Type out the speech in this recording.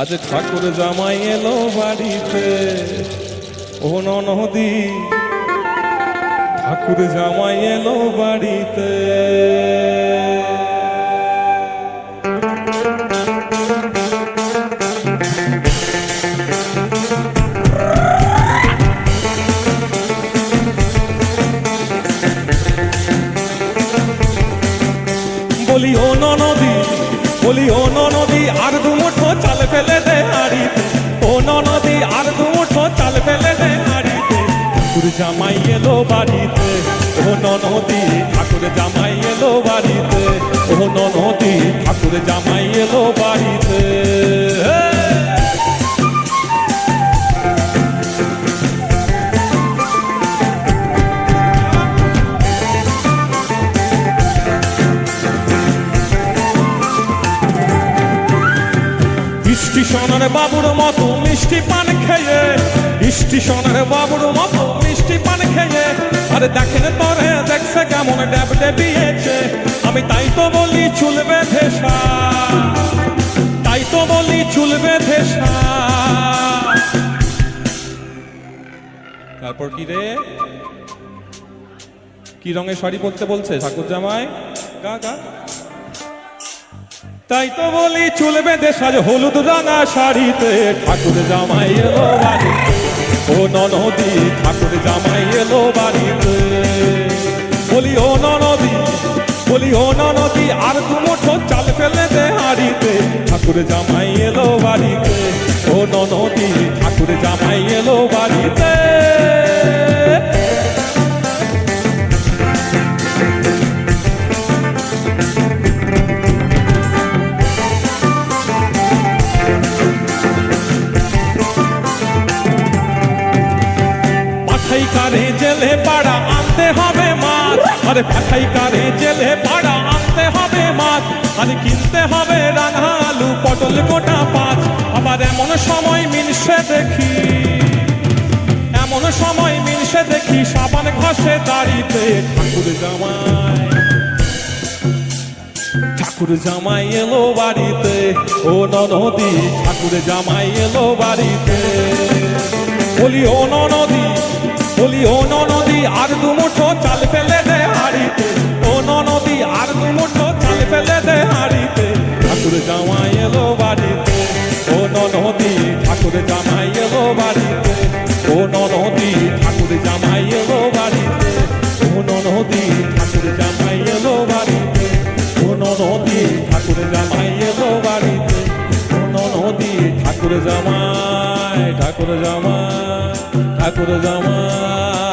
আজ ঠাকুর জামাই এলো বাড়িতে। ও নদী ঠাকুর জামাই এলো বাড়িতে। বলি ও নদী বলি ও জামাই এলো বাড়িতে। ও ননদী ঠাকুর জামাই এলো বাড়িতে। ও ননদী ঠাকুর জামাই এলো স্টেশনের বাবুর মতো মিষ্টি পান খেয়ে স্টেশনের বাবুর মতো মিষ্টি পান খেয়ে। আরে দেখেন তোরে, দেখছে কেমন ড্যাব ডেবিয়েছে। আমি তাই তো বলি চুল বেঁধে সার। তাই তো বলি চুল বেঁধে সার। তারপর কি রে? কি রঙের শাড়ি পরতে বলছে ঠাকুর জামাই গা গা। তাই তো বলি চুল বেঁধে সাজ হলুদ রাঙা শাড়িতে। ঠাকুর জামাই এলো বাড়িতে। ও ননদি, ঠাকুর জামাই এলো বাড়িতে। বলি, ও ননদি, বলি, ও ননদি, আর দু মুঠো চাল ফেলে দে হাড়িতে। ঠাকুর জামাই এলো পাঠাই কারে জেলে পাড়া আনতে হবে মাছ। আরে কারে জেলে পাড়া আনতে হবে মাছ। আরে কিনতে হবে রাঙা আলু, পটল গোটা পাঁচ। আবার এমন সময় মিনসে দেখি, এমন সময় মিনসে দেখি সাবান ঘষে দাড়িতে ঠাকুর জামাই। ঠাকুর জামাই এলো বাড়িতে, ও নদী ঠাকুর জামাই এলো বাড়িতে। বলি, ও নদী বলি ও নদী আর দু মুঠো চাল ফেলে দে হাড়িতে। ও নদী আর দু মুঠো চাল ফেলে দে হাড়িতে। ঠাকুর জামাই এলো বাড়িতে। ও নদী ঠাকুর জামাই এলো বাড়িতে। ও নদী ঠাকুর জামাই এলো বাড়িতে। ও নদী ঠাকুর জামাই এলো বাড়িতে। ও নদী ঠাকুর জামাই এলো বাড়িতে। ও নদী ঠাকুর জামাই ঠাকুর জামাই। ঠাকুর জামাই